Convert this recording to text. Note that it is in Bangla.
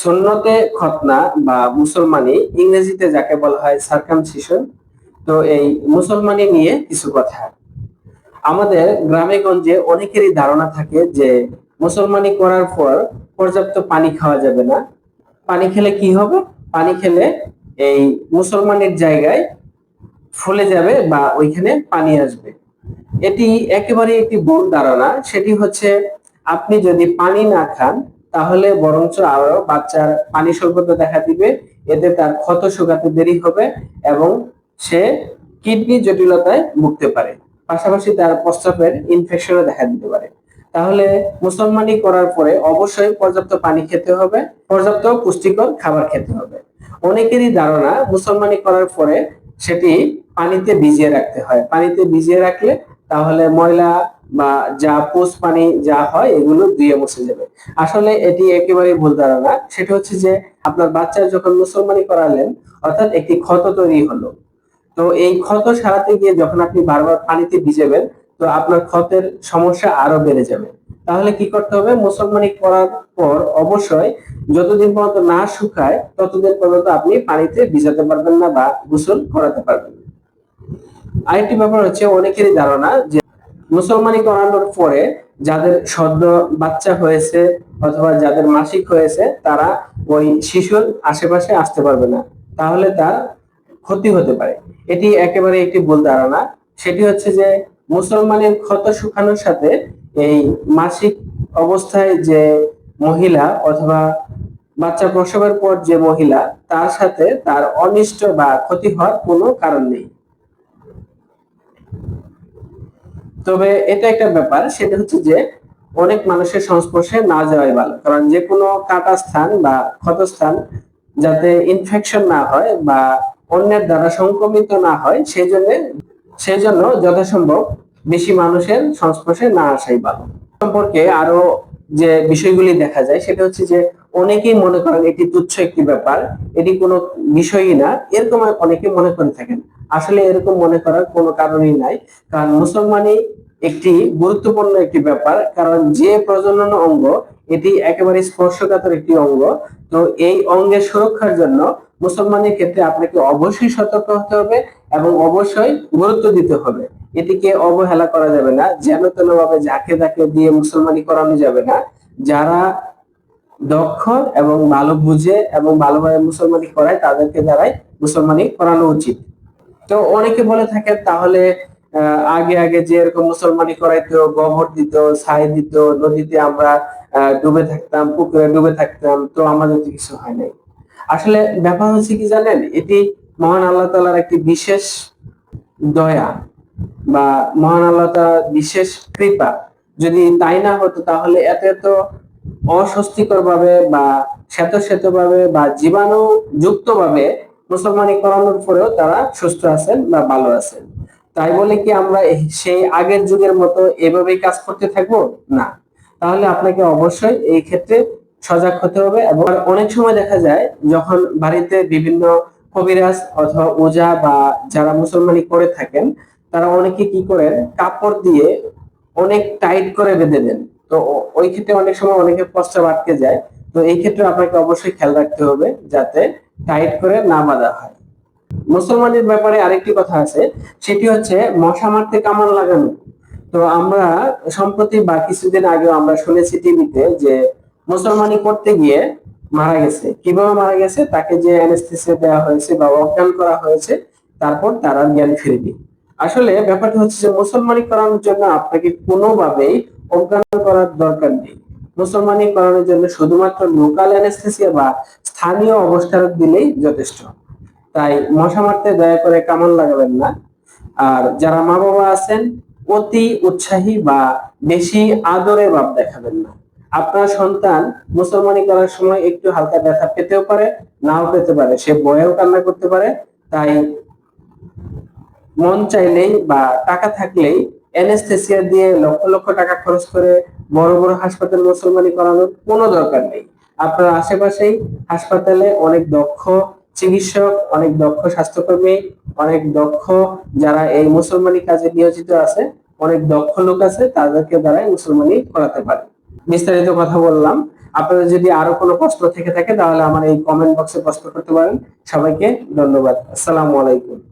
সুন্নতে খতনা বা মুসলমানি ইংরেজিতে যাকে বলা হয় সার্কামসিশন তো এই মুসলমানি নিয়ে কিছু কথা। আমাদের গ্রামে গঞ্জে অনেকেরই ধারণা থাকে যে মুসলমানি করার পর পর্যাপ্ত পানি খাওয়া যাবে না। পানি খেলে কি হবে? পানি খেলে এই মুসলমানের জায়গায় ফুলে যাবে বা ওইখানে পানি আসবে। এটি একেবারে একটি ভুল ধারণা। সেটি হচ্ছে আপনি যদি পানি না খান তাহলে বরঞ্চ আরও বাচ্চার পানি স্বল্পতা দেখা দিবে, এতে তার ক্ষত শুকাতে দেরি হবে এবং সে কিডনি জটিলতায় ভুগতে পারে। পাশাপাশি তার প্রস্রাবের ইনফেকশনও দেখা দিতে পারে। তাহলে মুসলমানি করার পরে অবশ্যই পর্যাপ্ত পানি খেতে হবে, পর্যাপ্ত পুষ্টিকর খাবার খেতে হবে। অনেকেরই ধারণা মুসলমানি করার পরে সেটি পানিতে ভিজিয়ে রাখতে হয়। পানিতে ভিজিয়ে রাখলে তাহলে ময়লা বা যা পোষ পানি যা হয়, এগুলো ধুয়ে মুছে যাবে। আসলে এটি একেবারে ভুল ধারণা। সেটা হচ্ছে যে, আপনার বাচ্চা যখন মুসলমানি করালেন, অর্থাৎ একটি ক্ষত তৈরি হলো। তো এই ক্ষত সারাতে গিয়ে যখন আপনি বারবার পানিতে ভিজাবেন, তো আপনার ক্ষতের সমস্যা আরও বেড়ে যাবে। তাহলে কি করতে হবে? মুসলমানি করার পর অবশ্যই যতদিন পর্যন্ত না শুকায়, ততদিন পর্যন্ত আপনি পানিতে ভিজাতে পারবেন না বা গোসল করাতে পারবেন আরেকটি ব্যাপার হচ্ছে, অনেকেরই ধারণা যে মুসলমানি করানোর পরে যাদের সদ্য বাচ্চা হয়েছে অথবা যাদের মাসিক হয়েছে, তারা ওই শিশুর আশেপাশে আসতে পারবে না। তাহলে তার ক্ষতি হতে পারে। এটি একেবারে একটি ভুল ধারণা। সেটি হচ্ছে যে মুসলমানের ক্ষত শুকানোর সাথে এই মাসিক অবস্থায় যে মহিলা অথবা বাচ্চা প্রসবের পর যে মহিলা, তার সাথে তার অনিষ্ট বা ক্ষতি হওয়ার কোনো কারণ নেই। তবে এটা একটা ব্যাপার, সেটা হচ্ছে যে অনেক মানুষের সংস্পর্শে না যাওয়াই ভালো। কারণ যে কোনো কাটা স্থান বা ক্ষত স্থান যাতে ইনফেকশন না হয় বা অন্যের দ্বারা সংক্রমিত না হয় সেই জন্য সেই জন্য যথাসম্ভব বেশি মানুষের সংস্পর্শে না আসাই ভালো। সম্পর্কে আরও যে বিষয়গুলি দেখা যায়, সেটা হচ্ছে যে অনেকেই মনে করেন এটি তুচ্ছ একটি ব্যাপার, এটি কোনো বিষয়ই না, এরকম অনেকে মনে করে থাকেন। আসলে এরকম মনে করার কোনো কারণই নাই। কারণ মুসলমানি একটি গুরুত্বপূর্ণ একটি ব্যাপার, কারণ যে প্রজনন অঙ্গ, এটি একেবারে স্পর্শকাতর একটি অঙ্গ। তো এই অঙ্গের সুরক্ষার জন্য মুসলমানের ক্ষেত্রে আপনাকে অবশ্যই সতর্ক হতে হবে এবং অবশ্যই গুরুত্ব দিতে হবে। এটিকে অবহেলা করা যাবে না যেন তেন ভাবে যাকে তাকে দিয়ে মুসলমানি করানো যাবে না। যারা দক্ষ এবং ভালো বুঝে এবং ভালোভাবে মুসলমানি করায়, তাদেরকে দ্বারাই মুসলমানি করানো উচিত। তো অনেকে বলে থাকেন, তাহলে আগে আগে যে এরকম মুসলমানি করাইতো গোবর দিত, ছাই দিত, নদীতে আমরা ডুবে থাকতাম, পুকুরে ডুবে থাকতাম, তো আমাদের কিছু হয় নাই। আসলে ব্যাপার হচ্ছে কি জানেন, এটি মহান আল্লাহ তালার একটি বিশেষ দয়া বা মহান আল্লাহ তাআলার বিশেষ কৃপা। যদি তাই না হতো, তাহলে এত এত অস্বস্তিকর ভাবে বা শ্বেত শ্বেত ভাবে বা জীবাণু যুক্ত ভাবে মুসলমানি করানোর পরেও তারা সুস্থ আছেন বা ভালো আছেন। তাই বলে কি আমরা সেই আগের যুগের মতো এভাবেই কাজ করতে থাকব? না। তাহলে আপনাকে অবশ্যই এই ক্ষেত্রে সজাগ হতে হবে এবং অনেক সময় দেখা যায় যখন বাড়িতে বিভিন্ন কবিরাজ অথবা ওজা বা যারা মুসলমানি করে থাকেন, তারা অনেকে কি করেন? কাপড় দিয়ে অনেক টাইট করে বেঁধে দেন। তো ওই ক্ষেত্রে অনেক সময় অনেকের প্রস্তাব আটকে যায়। তো এই ক্ষেত্রে আপনাকে অবশ্যই খেয়াল রাখতে হবে যাতে টাইট করে না বাঁধা হয়। মুসলমানের ব্যাপারে আরেকটি কথা আছে, সেটি হচ্ছে মশা মারতে কামান লাগানো। তো আমরা সম্প্রতি বা কিছুদিন আগে আমরা শুনেছি টিভিতে যে মুসলমানি করতে গিয়ে মারা গেছে। কীভাবে মারা গেছে? তাকে যে অ্যানেস্থেসিয়া দেওয়া হয়েছে বা অজ্ঞান করা হয়েছে, তারপর তারা জ্ঞান ফিরেনি। আসলে ব্যাপারটা হচ্ছে যে মুসলমানি করানোর জন্য আপনাকে কোনোভাবেই অজ্ঞান করার দরকার নেই। মুসলমানি করানোর জন্য শুধুমাত্র লোকাল অ্যানেস্থেসিয়া বা স্থানীয় অবস্থার দিলেই যথেষ্ট। তাই মশা মারতে দয়া করে কামান লাগাবেন না। আর যারা মা বাবা আছেন, অতি উৎসাহী বা বেশি আদরে ভাব দেখাবেন না। আপনার সন্তান মুসলমানি করার সময় একটু হালকা ব্যথা পেতেও পারে, নাও পেতে পারে, সে বয়েও কান্না করতে পারে। তাই মন চাইলেই বা টাকা থাকলেই অ্যানেস্থেসিয়া দিয়ে লক্ষ লক্ষ টাকা খরচ করে বড় বড় হাসপাতাল মুসলমানি করানোর কোনো দরকার নেই। আপনার আশেপাশেই হাসপাতালে অনেক দক্ষ চিকিৎসক, অনেক দক্ষ স্বাস্থ্যকর্মী, অনেক দক্ষ যারা এই মুসলমানি কাজে নিয়োজিত আছে, অনেক দক্ষ লোক আছে, তাদেরকে দ্বারাই মুসলমানি করাতে পারে। বিস্তারিত কথা বললাম। আপনাদের যদি আরও কোনো প্রশ্ন থেকে থাকে, তাহলে আমার এই কমেন্ট বক্সে প্রশ্ন করতে পারেন। সবাইকে ধন্যবাদ। আসসালামু আলাইকুম।